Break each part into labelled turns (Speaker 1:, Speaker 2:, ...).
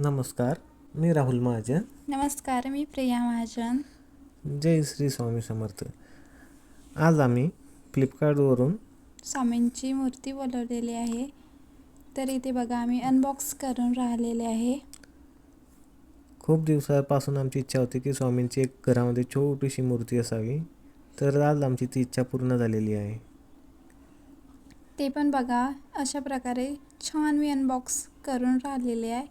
Speaker 1: नमस्कार मी राहुल महाजन.
Speaker 2: नमस्कार मी प्रिया महाजन.
Speaker 1: जय श्री स्वामी समर्थ. आज आम्ही फ्लिपकार्टवरून
Speaker 2: स्वामींची मूर्ती बोलवलेली आहे. तर इथे बघा आम्ही अनबॉक्स करून राहिलेले आहे.
Speaker 1: खूप दिवसापासून आमची इच्छा होती की स्वामींची एक घरामध्ये छोटीशी मूर्ती असावी. तर आज आमची ती इच्छा पूर्ण झालेली आहे.
Speaker 2: ते पण बघा अशा प्रकारे छान मी अनबॉक्स करून राहिलेले आहे.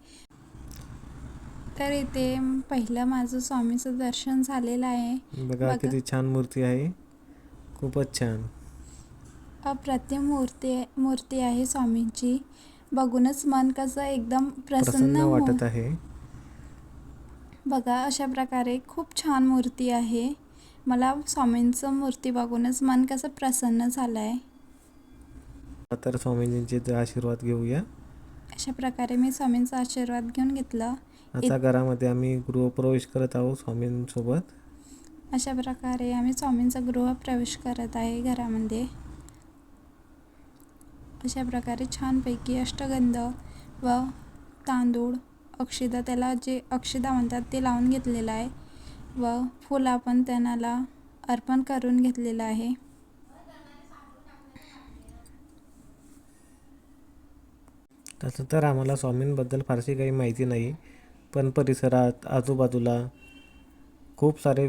Speaker 2: तर इथे पहिलं माझं स्वामीचं दर्शन झालेलं आहे.
Speaker 1: बघा. किती छान मूर्ती आहे. खूपच छान.
Speaker 2: अप्रतिम मूर्ती मूर्ती आहे स्वामींची. बघूनच मन कसं एकदम प्रसन्न
Speaker 1: वाटत आहे.
Speaker 2: बघा अशा प्रकारे खूप छान मूर्ती आहे. मला स्वामींचं मूर्ती बघूनच मन कसं प्रसन्न झालं आहे
Speaker 1: तर स्वामीजींचे आशीर्वाद घेऊया.
Speaker 2: अशा प्रकारे मी स्वामींचा आशीर्वाद घेऊन घेतला.
Speaker 1: आता घरामध्ये आम्ही गृहप्रवेश करत आहोत स्वामींसोबत.
Speaker 2: अशा प्रकारे आम्ही स्वामींचा गृहप्रवेश करत आहे घरामध्ये. अशा प्रकारे छानपैकी अष्टगंध व तांदूळ अक्षिदा त्याला जे अक्षिदा म्हणतात ते लावून घेतलेलं आहे व फुल आपण त्यांना अर्पण करून घेतलेलं आहे.
Speaker 1: तसं तर आम्हाला स्वामींबद्दल फारशी काही माहिती नाही. पण परिसरात आजूबाजूला खूप सारे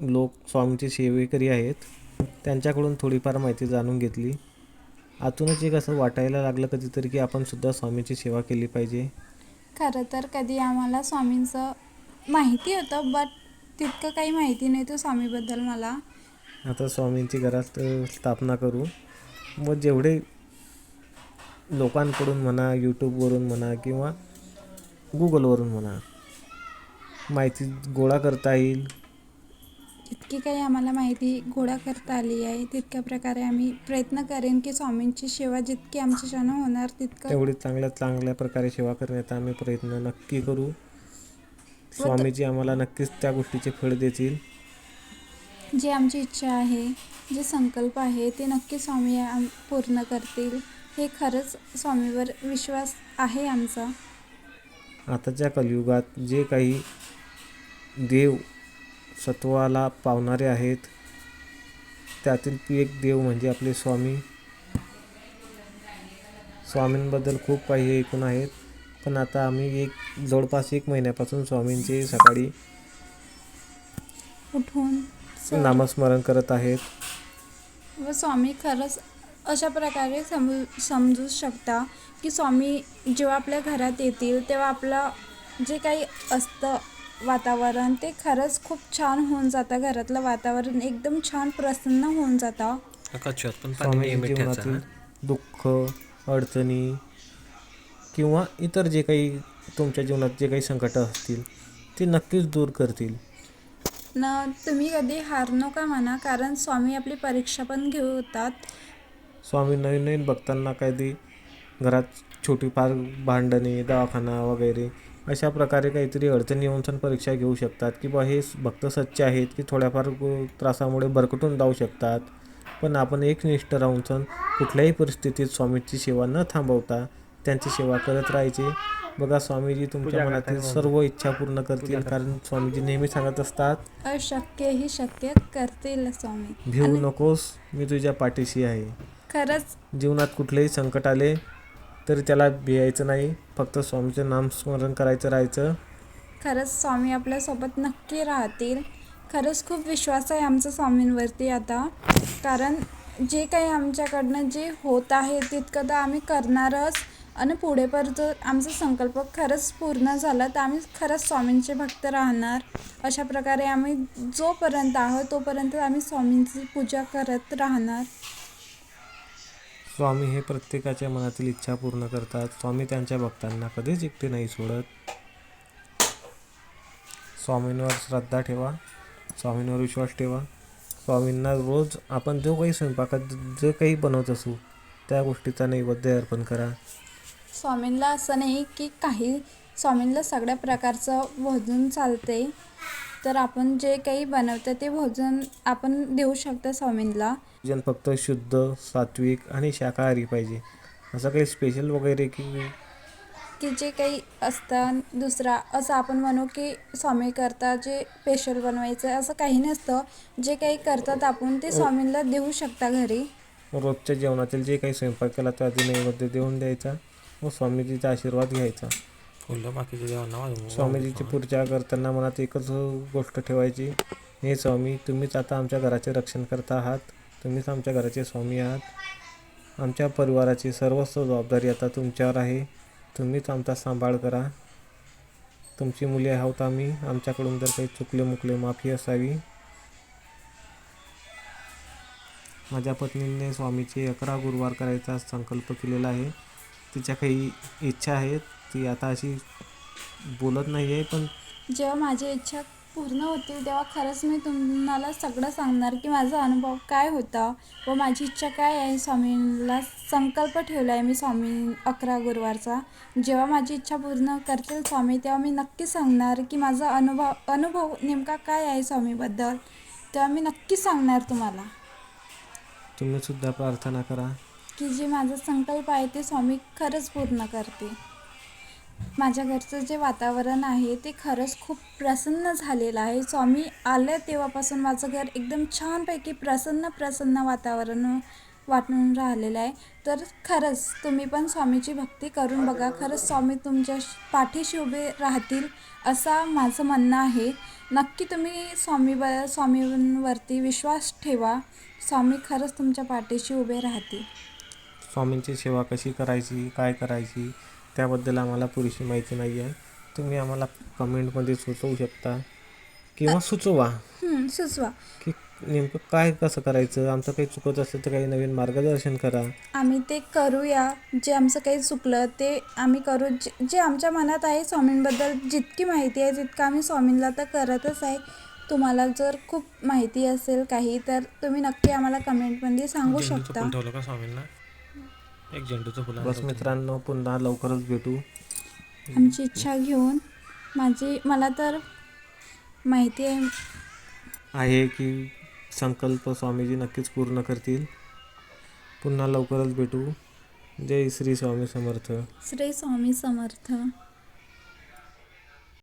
Speaker 1: लोक स्वामींचे सेवेकरी आहेत. त्यांच्याकडून थोडीफार माहिती जाणून घेतली. आतूनच एक असं वाटायला लागलं कधीतरी की आपण सुद्धा स्वामींची सेवा केली पाहिजे.
Speaker 2: खरं तर कधी आम्हाला स्वामींचं माहिती होतं बट तितकं काही माहिती नव्हतं स्वामीबद्दल मला.
Speaker 1: आता स्वामींची घरात स्थापना करू. व जेवढे लोकांकडून म्हणा यूट्यूबवरून म्हणा किंवा गुगलवरून म्हणा माहिती गोळा करता येईल.
Speaker 2: जितकी काही आम्हाला माहिती गोळा करता आली आहे. तितक्या प्रकारे आम्ही प्रयत्न करेन की स्वामींची सेवा जितकी आमच्याच्यानं होणार तितकं
Speaker 1: तेवढी चांगल्या चांगल्या प्रकारे सेवा करण्याचा आम्ही प्रयत्न नक्की करू. स्वामीजी आम्हाला नक्कीच त्या गोष्टीचे फळ देतील.
Speaker 2: जी आमची इच्छा आहे जे संकल्प आहे ते नक्की स्वामी आम- पूर्ण करतील. हे खरंच स्वामीवर विश्वास आहे आमचा.
Speaker 1: आताच्या कलियुगात जे काही देव सत्वाला पावणारे आहेत त्यातील एक देव म्हणजे आपले स्वामी. स्वामींबद्दल खूप काही ऐकून आहेत पण आता आम्ही एक जवळपास एक महिन्यापासून स्वामींचे सकाळी
Speaker 2: उठून
Speaker 1: नामस्मरण करत आहेत.
Speaker 2: व स्वामी खरंच अशा प्रकारे समजू समजू शकता की स्वामी जेव्हा आपल्या घरात येतील तेव्हा आपलं जे काही असतं वातावरण ते खरंच खूप छान होऊन जातं. घरातलं वातावरण एकदम छान प्रसन्न होऊन जातं.
Speaker 1: जीवनातील. दुःख अडचणी किंवा इतर जे काही तुमच्या जीवनात जे काही संकट असतील ते नक्कीच दूर करतील.
Speaker 2: न तुम्ही कधी हार नका म्हणा कारण स्वामी आपली परीक्षा पण
Speaker 1: स्वामी नवीन नवीन भक्तांना कधी घरात छोटीफार भांडणे दवाखाना वगैरे अशा प्रकारे काहीतरी अडचणी येऊन सण परीक्षा घेऊ शकतात किंवा हे भक्त सच्चे आहेत की थोड्याफार त्रासामुळे भरकटून जाऊ शकतात. पण आपण एकनिष्ठ राहून सण कुठल्याही परिस्थितीत स्वामीची सेवा न थांबवता त्यांची सेवा करत राहायची. बघा स्वामीजी तुमच्या मनातील सर्व इच्छा पूर्ण करतील कारण स्वामीजी नेहमी सांगत असतात
Speaker 2: अशक्य ही शक्य करतील स्वामी.
Speaker 1: भिवू नकोस मी तुझ्या पाठीशी आहे.
Speaker 2: खरंच.
Speaker 1: जीवनात कुठलेही संकट आले तरी त्याला भियायचं नाही. फक्त स्वामीचं नामस्मरण करायचं राहायचं.
Speaker 2: खरंच स्वामी आपल्यासोबत नक्की राहतील. खरंच खूप विश्वास आहे आमचा स्वामींवरती आता. कारण जे काही आमच्याकडनं जे होत आहे तितकं तर आम्ही करणारच. आणि पुढे पर जर आमचा संकल्प खरंच पूर्ण झाला तर आम्ही खरंच स्वामींचे भक्त राहणार. अशा प्रकारे आम्ही जोपर्यंत आहोत तोपर्यंत आम्ही स्वामींची पूजा करत राहणार.
Speaker 1: स्वामी हे प्रत्येकाच्या मनातील इच्छा पूर्ण करतात. स्वामी त्यांच्या भक्तांना कधीच एकटे नाही सोडत. स्वामींवर श्रद्धा ठेवा. स्वामींवर विश्वास ठेवा. स्वामींना रोज आपण जो काही स्वयंपाकात जे काही बनवत असू त्या गोष्टीचा नैवेद्य अर्पण करा.
Speaker 2: स्वामींना असं नाही की काही स्वामींना सगळ्या प्रकारचं भोजन चालते तर आपण जे काही बनवतं ते भोजन आपण देऊ शकतो स्वामींना.
Speaker 1: भोजन फक्त शुद्ध सात्विक आणि शाकाहारी पाहिजे. असं काही स्पेशल वगैरे की
Speaker 2: की जे काही असतं दुसरा असं आपण म्हणू की स्वामी करता जे स्पेशल बनवायचं असं काही नसतं. जे काही करतात आपण ते स्वामींना देऊ शकता घरी.
Speaker 1: रोजच्या जेवणातील जे काही स्वयंपाक केला तो आधी नैवेद्य देऊन द्यायचा व स्वामीजीचा आशीर्वाद घ्यायचा.
Speaker 3: फुलं बाकीचे देवांना
Speaker 1: स्वामीजीची पूजा करताना मनात एकच गोष्ट ठेवायची. हे स्वामी तुम्हीच आता आमच्या घराचे रक्षण करता आहात. तुम्हीच आमच्या घराचे स्वामी आहात. आमच्या परिवाराची सर्वस्व जबाबदारी आता तुमच्यावर आहे. तुम्हीच आमचा सांभाळ करा. तुमची मुले आहोत आम्ही. आमच्याकडून जर काही चुकले मुकले माफी असावी. माझ्या पत्नीने स्वामीचे अकरा गुरुवार करायचा संकल्प केलेला आहे. तिच्या काही इच्छा आहेत. ती आता अशी बोलत नाही आहे पण
Speaker 2: जेव्हा माझी इच्छा पूर्ण होतील तेव्हा खरंच मी तुम्हाला सगळं सांगणार की माझा अनुभव काय होता व माझी इच्छा काय आहे. स्वामींना संकल्प ठेवला आहे मी स्वामी अकरा गुरुवारचा. जेव्हा माझी इच्छा पूर्ण करतील स्वामी तेव्हा मी नक्की सांगणार की माझा अनुभव अनुभव नेमका काय आहे स्वामीबद्दल. तेव्हा मी नक्की सांगणार तुम्हाला.
Speaker 1: तुम्ही सुद्धा प्रार्थना करा.
Speaker 2: की जे माझा संकल्प आहे ते स्वामी खरंच पूर्ण करते माझ्या घरचं जे वातावरण आहे ते खरंच खूप प्रसन्न झालेलं आहे. स्वामी आलं तेव्हापासून माझं घर एकदम छानपैकी प्रसन्न प्रसन्न वातावरण वाटून राहिलेलं आहे. तर खरंच तुम्ही पण स्वामीची भक्ती करून बघा. खरंच स्वामी तुमच्या पाठीशी उभे राहतील असा माझं म्हणणं आहे. नक्की तुम्ही स्वामी ब स्वामींवरती विश्वास ठेवा. स्वामी खरंच तुमच्या पाठीशी उभे राहतील.
Speaker 1: स्वामींची सेवा कशी करायची काय करायची त्याबद्दल आम्हाला पुरेशी माहिती नाही आहे. तुम्ही आम्हाला कमेंटमध्ये सुचवू शकता किंवा सुचवा.
Speaker 2: हं, सुचवा.
Speaker 1: की नेमकं काय कसं करायचं? आमचं काही चुकत असेल तर काही नवीन मार्गदर्शन करा.
Speaker 2: आम्ही ते करूया. जे आमचं काही चुकलं ते आम्ही करू. जे जे आमच्या मनात आहे स्वामींबद्दल जितकी माहिती आहे तितकं आम्ही स्वामींना तर करतच आहे. तुम्हाला जर खूप माहिती असेल काही तर तुम्ही नक्की आम्हाला कमेंटमध्ये सांगू शकता.
Speaker 3: ठेवलं का स्वामींना? एक झेंडूचं फुल
Speaker 1: बस मित्रांनो पुन्हा लवकरच भेटू.
Speaker 2: आमची इच्छा घेऊन माझी मला तर माहिती आहे.
Speaker 1: आहे की संकल्प स्वामीजी नक्कीच पूर्ण करतील. पुन्हा लवकरच भेटू. जय श्री स्वामी समर्थ.
Speaker 2: श्री स्वामी समर्थ.